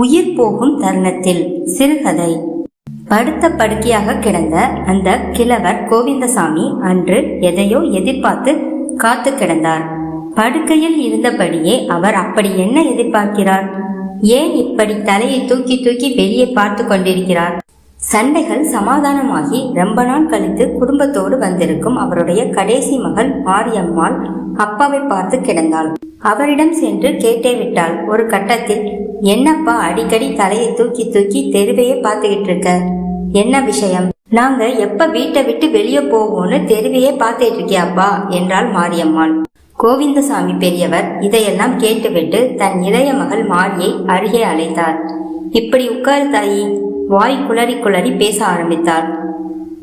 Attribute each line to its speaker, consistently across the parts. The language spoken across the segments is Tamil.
Speaker 1: உயிர் போகும் தருணத்தில் சிறுகதை. படுத்த படுக்கையாக கிடந்த அந்த கிழவர் கோவிந்தசாமி அன்று எதையோ எதிர்பார்த்து காத்து கிடந்தார். படுக்கையில் இருந்தபடியே அவர் அப்படி என்ன எதிர்பார்க்கிறார்? ஏன் இப்படி தலையை தூக்கி தூக்கி வெளியே பார்த்து கொண்டிருக்கிறார்? சண்டைகள் சமாதானமாகி ரொம்ப நாள் கழித்து குடும்பத்தோடு வந்திருக்கும் அவருடைய கடைசி மகள் மாரியம்மாள் அப்பாவை பார்த்து கிடந்தாள். அவரிடம் சென்று கேட்டே விட்டாள். ஒரு கட்டத்தில் என்னப்பா அடிக்கடி தலையை தூக்கி தூக்கி தெருவையே பார்த்துக்கிட்டு இருக்க? என்ன விஷயம்? நாங்க எப்ப வீட்டை விட்டு வெளியே போவோம்னு தெருவையே பார்த்துட்டு இருக்கியாப்பா? என்றாள் மாரியம்மாள். கோவிந்தசாமி பெரியவர் இதையெல்லாம் கேட்டுவிட்டு தன் இளைய மகள் மாரியை அருகே அழைத்தார். இப்படி உட்காரு தாயி. வாய் குளறி குளறி பேச ஆரம்பித்தார்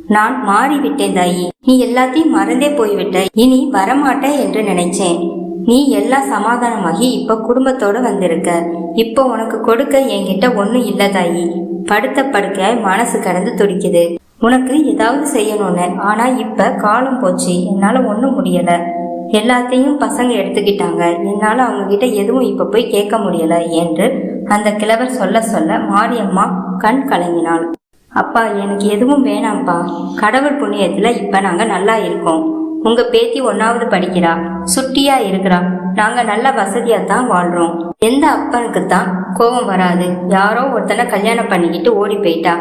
Speaker 1: நான் மாறிவிட்டேன் தாயி. நீ எல்லாத்தையும் மறந்தே போய்விட்ட. இனி வரமாட்ட என்று நினைச்சேன். நீ எல்லாம் சமாதானமாகி இப்ப குடும்பத்தோட வந்திருக்க. இப்போ உனக்கு கொடுக்க என்கிட்ட ஒண்ணும் இல்ல தாயி. படுத்த படுக்கையாய் மனசு கடந்து துடிக்குது. உனக்கு ஏதாவது செய்யணும்னு ஆனா இப்ப காலம் போச்சு. என்னால ஒண்ணும் முடியல. எல்லாத்தையும் பசங்க எடுத்துக்கிட்டாங்க. என்னால அவங்க கிட்ட எதுவும் இப்ப போய் கேட்க முடியல என்று அந்த கிழவர் சொல்ல சொல்ல மாரியம்மா கண் கலங்கினாள். அப்பா எனக்கு எதுவும் வேணாம்ப்பா. கடவுள் புண்ணியத்துல இப்ப நாங்க நல்லா இருக்கோம். உங்க பேத்தி ஒன்னாவது படிக்கிறா சுட்டியா இருக்கிறா. நாங்க நல்ல வசதியா தான் வாழ்றோம். எந்த அப்பனுக்கு தான் கோபம் வராது. யாரோ ஒருத்தனை கல்யாணம் பண்ணிக்கிட்டு ஓடி போயிட்டா.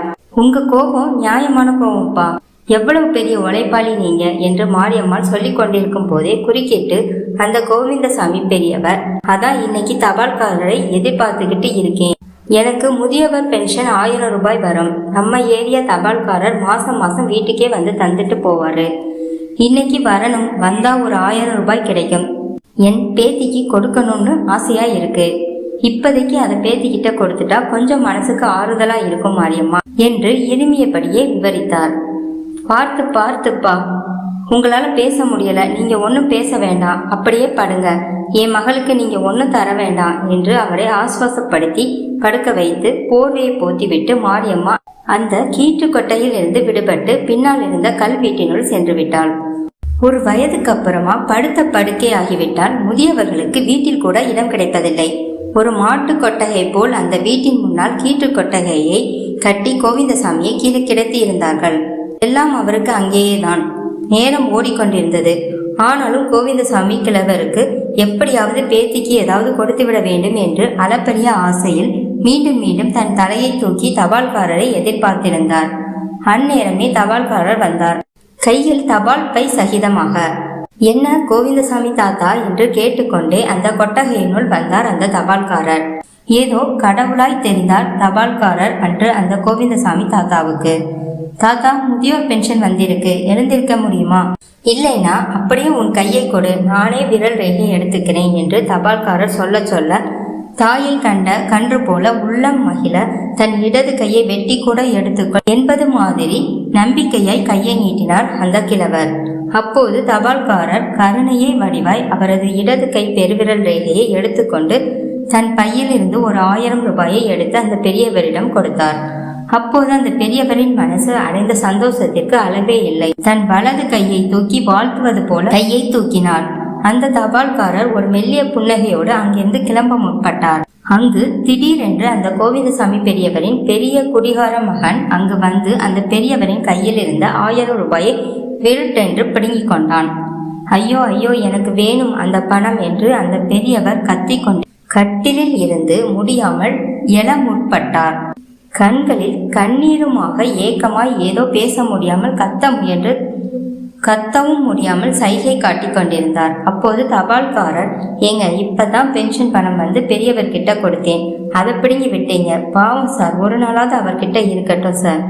Speaker 1: உங்க கோபம் நியாயமான கோபம்ப்பா. எவ்வளவு பெரிய உழைப்பாளி நீங்க என்று மாரியம்மாள் சொல்லிக் கொண்டிருக்கும் போதே குறுக்கிட்டு அந்த கோவிந்தசாமி பெரியவர் அதான் இன்னைக்கு தபால்காரரை எதிர்பார்த்துக்கிட்டு இருக்கேன். எனக்கு முதியவர் பென்ஷன் ஆயிரம் ரூபாய் வரும். நம்ம ஏரியா தபால்காரர் மாசம் மாசம் வீட்டுக்கே வந்து தந்துட்டு போவாரு. இன்னைக்கு வரணும் வந்தா ஒரு ஆயிரம் ரூபாய் கிடைக்கும். என் பேத்திக்கு கொடுக்கணும்னு ஆசையா இருக்கு. இப்போதைக்கு அதை பேத்திக்கிட்ட கொடுத்துட்டா கொஞ்சம் மனசுக்கு ஆறுதலா இருக்கும் மாரியம்மா என்று இருமியபடியே விவரித்தார். பார்த்து பார்த்துப்பா உங்களால பேச முடியல நீங்க ஒன்றும் பேச வேண்டாம் அப்படியே படுங்க. என் மகளுக்கு நீங்க ஒன்றும் தர வேண்டாம் என்று அவரை ஆஸ்வாசப்படுத்தி படுக்க வைத்து போர்வையை போத்தி விட்டு மாரியம்மா அந்த கீற்று கொட்டையில் இருந்து விடுபட்டு பின்னால் இருந்த கல் வீட்டினுள் சென்று விட்டாள். ஒரு வயதுக்கு அப்புறமா படுத்த படுக்கை ஆகிவிட்டால் முதியவர்களுக்கு வீட்டில் கூட இடம் கிடைப்பதில்லை. ஒரு மாட்டு கொட்டகை போல் அந்த வீட்டின் முன்னால் கீற்று கொட்டகையை கட்டி கோவிந்தசாமியை கீழே கிடத்தி இருந்தார்கள். எல்லாம் அவருக்கு அங்கேயே தான் நேரம் ஓடிக்கொண்டிருந்தது. ஆனாலும் கோவிந்தசாமி கிழவருக்கு எப்படியாவது பேத்திக்கு ஏதாவது கொடுத்துவிட வேண்டும் என்று அளப்பரிய ஆசையில் மீண்டும் மீண்டும் தன் தலையை தூக்கி தபால்காரரை எதிர்பார்த்திருந்தார். அந்நேரமே தபால்காரர் வந்தார். கையில் தபால் பை சகிதமாக. என்ன கோவிந்தசாமி தாத்தா என்று கேட்டுக்கொண்டே அந்த கொட்டகையினுள் வந்தார் அந்த தபால்காரர். ஏதோ கடவுளாய் தெரிந்தார் தபால்காரர் அன்று அந்த கோவிந்தசாமி தாத்தாவுக்கு. தாத்தா முதியோர் பென்ஷன் வந்திருக்கு. எழுந்திருக்க முடியுமா இல்லைனா அப்படியே உன் கையை கொடு. நானே விரல் ரேகை எடுத்துக்கிறேன் என்று தபால்காரர் சொல்ல சொல்ல தாயை கண்ட கன்று போல உள்ளம் மகிழ தன் இடது கையை வெட்டி கூட எடுத்துக்கொள் என்பது மாதிரி நம்பிக்கையாய் கையை நீட்டினார் அந்த கிழவர். அப்போது தபால்காரர் கருணையை வடிவாய் அவரது இடது கை பெருவிரல் ரேகையை எடுத்துக்கொண்டு தன் பையிலிருந்து ஒரு ஆயிரம் ரூபாயை எடுத்து அந்த பெரியவரிடம் கொடுத்தார். அப்போது அந்த பெரியவரின் மனசு அடைந்த சந்தோஷத்திற்கு அளவே இல்லை. தன் வலது கையை தூக்கி வாழ்த்துவது போல கையை தூக்கினார் அந்த தபால்காரர் ஒரு மெல்லிய புன்னகையோடு அங்கிருந்து கிளம்ப முற்பட்டார் அங்கு திடீரென்று அந்த கோவிந்தசாமி பெரியவரின் பெரிய குடிகார மகன் அங்கு வந்து அந்த பெரியவரின் கையில் இருந்த ஆயிரம் ரூபாயை விருட்டென்று பிடுங்கிக் கொண்டான். ஐயோ ஐயோ எனக்கு வேணும் அந்த பணம் என்று அந்த பெரியவர் கத்திக்கொண்டு கட்டிலில் இருந்து முடியாமல் எழ முற்பட்டார். கண்களில் கண்ணீருமாக ஏக்கமாய் ஏதோ பேச முடியாமல் கத்த முயன்று கத்தவும் முடியாமல் சைகை காட்டிக் கொண்டிருந்தார். அப்போது தபால்காரர் ஏங்க இப்பதான் பென்ஷன் பணம் வந்து பெரியவர்கிட்ட கொடுத்தேன். அதை பிடுங்கி விட்டீங்க. பாவம் சார் ஒரு நாளாவது அவர்கிட்ட இருக்கட்டும் சார்.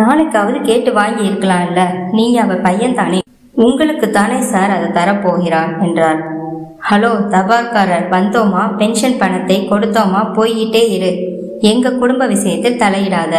Speaker 1: நாளைக்காவது கேட்டு வாங்கி இருக்கலாம்ல. நீங்க அவர் பையன் தானே உங்களுக்கு தானே சார் அதை தரப்போகிறார் என்றார். ஹலோ தபால்காரர் வந்தோமா? பென்ஷன் பணத்தை கொடுத்தோமா? போய்கிட்டே இரு. எங்க குடும்ப விஷயத்தில் தலையிடாத.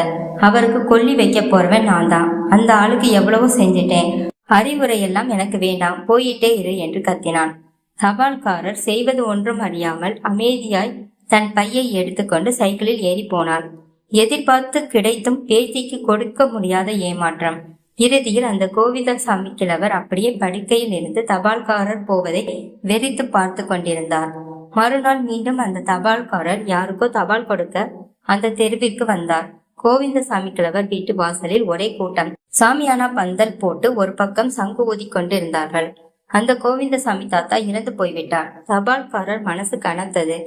Speaker 1: அவருக்கு கொல்லி வைக்க போறவன் நான் தான் அந்த ஆளுக்கு எவ்வளவோ செஞ்சிட்டேன். அறிவுரையெல்லாம் எனக்கு வேண்டாம் போயிட்டே இரு என்று கத்தினான். தபால்காரர் செய்வது ஒன்றும் அறியாமல் அமைதியாய் தன் பையை எடுத்துக்கொண்டு சைக்கிளில் ஏறி போனார் எதிர்பார்த்து கிடைத்தும் பேத்திக்கு கொடுக்க முடியாத ஏமாற்றம். இறுதியில் அந்த கோவிந்தசாமி கிழவர் அப்படியே படுக்கையில் இருந்து தபால்காரர் போவதை வெறித்து பார்த்து கொண்டிருந்தார். மறுநாள் மீண்டும் அந்த தபால்காரர் யாருக்கோ தபால் கொடுக்க அந்த தெருவிற்கு வந்தார். கோவிந்தசாமி கிழவர் வீட்டு வாசலில் ஒரே கூட்டம். சாமியானா பந்தல் போட்டு ஒரு பக்கம் சங்கு ஊதி கொண்டிருந்தார்கள். அந்த கோவிந்தசாமி தாத்தா இறந்து போய்விட்டார். தபால்காரர் மனசு கனத்தது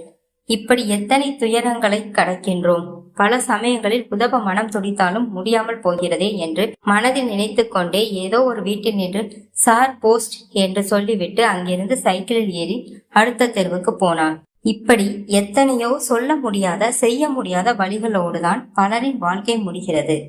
Speaker 1: இப்படி எத்தனை துயரங்களை கடக்கின்றோம். பல சமயங்களில் உதவ மனம் துடித்தாலும் முடியாமல் போகிறதே என்று மனதில் நினைத்து கொண்டே ஏதோ ஒரு வீட்டில் நின்று சார் போஸ்ட் என்று சொல்லிவிட்டு அங்கிருந்து சைக்கிளில் ஏறி அடுத்த தெருவுக்கு போனான். இப்படி எத்தனையோ சொல்ல முடியாத செய்ய முடியாத வழிகளோடுதான் பலரின் வாழ்க்கை முடிகிறது.